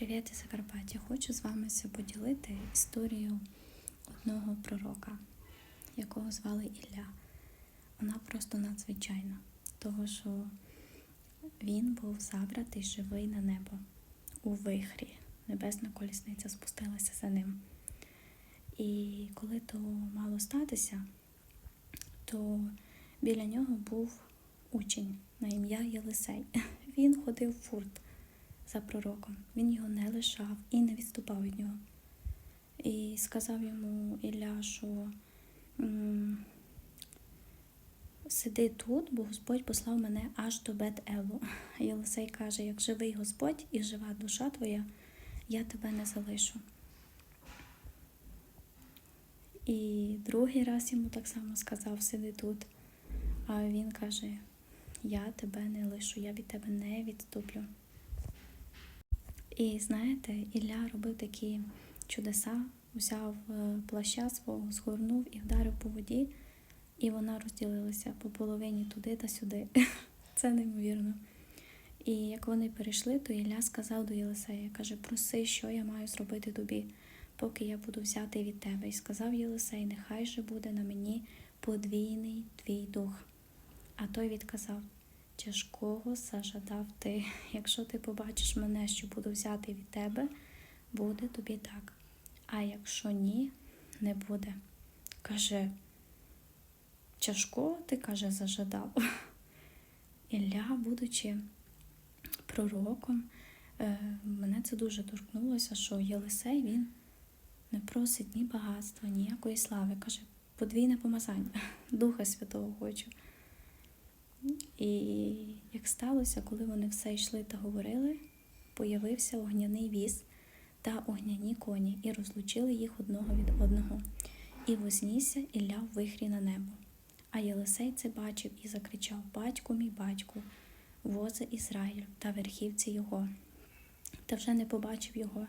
Привіт Закарпаття! Хочу з вами поділити історію одного пророка, якого звали Ілля. Вона просто надзвичайна, того що він був забратий живий на небо у вихрі. Небесна колісниця спустилася за ним. І коли то мало статися, то біля нього був учень на ім'я Єлисей. Він ходив в фурт за пророком. Він його не лишав і не відступав від нього. І сказав йому Ілля, що сиди тут, бо Господь послав мене аж до Бет-Елу. Єлисей каже: як живий Господь і жива душа твоя, я тебе не залишу. І другий раз йому так само сказав, сиди тут. А він каже: Я тебе не лишу, я від тебе не відступлю. І знаєте, Ілля робив такі чудеса, взяв е, плаща свого, згорнув і вдарив по воді, і вона розділилася по половині туди та сюди. Це неймовірно. І як вони перейшли, то Ілля сказав до Єлисея, каже, проси, що я маю зробити тобі, поки я буду взяти від тебе. І сказав Єлисей, нехай же буде на мені подвійний твій дух. А той відказав, тяжкого зажадав ти. Якщо ти побачиш мене, що буду взяти від тебе, буде тобі так. А якщо ні, не буде. Каже, тяжкого ти, каже, зажадав. Ілля, будучи пророком, е, мене це дуже торкнулося, що Єлисей він не просить ні багатства, ніякої слави. Каже, подвійне помазання, Духа Святого хочу. І як сталося, коли вони все йшли та говорили, появився огняний віз та огняні коні, і розлучили їх одного від одного. І вознісся Ілля в вихрі на небо. А Єлисей це бачив і закричав: Батьку мій батьку, вози Ізраїлю та верхівці його. Та вже не побачив його.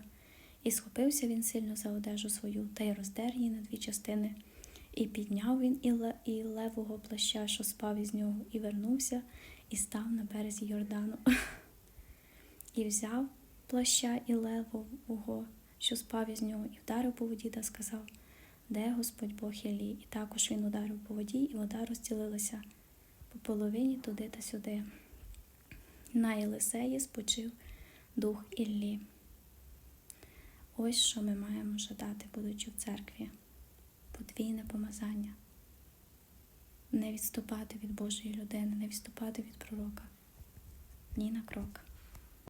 І схопився він сильно за одежу свою, та й роздер її на дві частини. І підняв він і, ле, і левого плаща, що спав із нього, і вернувся, і став на березі Йордану. І взяв плаща і левого, що спав із нього, і вдарив по воді та сказав, де Господь Бог Іллі? І також він ударив по воді, і вода розділилася по половині туди та сюди. На Єлисеї спочив дух Іллі. Ось що ми маємо жадати, будучи в церкві подвійне помазання. Не відступати від Божої людини, не відступати від пророка. Ні на крок.